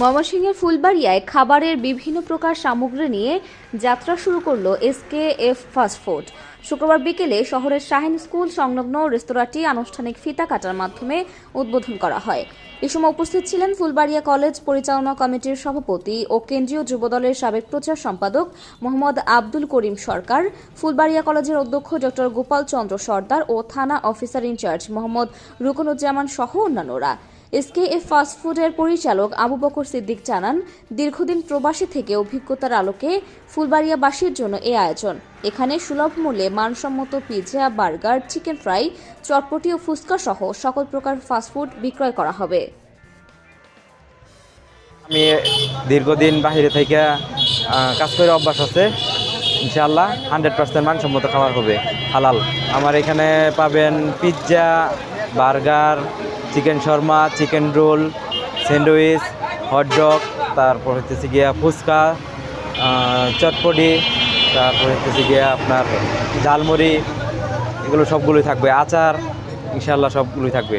ময়মনসিংহের ফুলবাড়িয়ায় খাবারের বিভিন্ন প্রকার সামগ্রী নিয়ে যাত্রা শুরু করল এসকে এফ ফাস্টফুড শুক্রবার বিকেলে শহরের শাহিন স্কুল সংলগ্ন রেস্তোরাঁটি আনুষ্ঠানিক ফিতা কাটার মাধ্যমে উদ্বোধন করা হয়। এ সময় উপস্থিত ছিলেন ফুলবাড়িয়া কলেজ পরিচালনা কমিটির সভাপতি ও কেন্দ্রীয় যুবদলের সাবেক প্রচার সম্পাদক মোহাম্মদ আব্দুল করিম সরকার, ফুলবাড়িয়া কলেজের অধ্যক্ষ ডক্টর গোপাল চন্দ্র সর্দার ও থানা অফিসার ইনচার্জ মোহাম্মদ রুকনুজ্জামান সহ অন্যান্যরা। এসকেএফ ফাস্টফুডের পরিচালক আবু বকর সিদ্দিক জানান, দীর্ঘদিন প্রবাসী থেকে অভিজ্ঞতার আলোকে ফুলবাড়িয়াবাসীর জন্য এ আয়োজন। এখানে সুলভ মূল্যে মানসম্মত পিৎজা বার্গার, চিকেন ফ্রাই, চটপটি ও ফুচকা সহ সকল প্রকার ফাস্টফুড বিক্রয় করা হবে। আমি দীর্ঘদিন বাহিরে থেকে কাজ করে অভ্যাস আছে। ইনশাআল্লাহ হান্ড্রেড পার্সেন্ট মানসম্মত খাবার হবে, হালাল। আমার এখানে পাবেন pizza burger chicken shawarma, chicken roll, sandwich hot dog তারপর হচ্ছে গিয়া ফুচকা চটপটি, তারপর হচ্ছে গিয়া আপনার ঝালমুড়ি এগুলো সবগুলোই থাকবে। আচার ইনশাল্লাহ সবগুলোই থাকবে।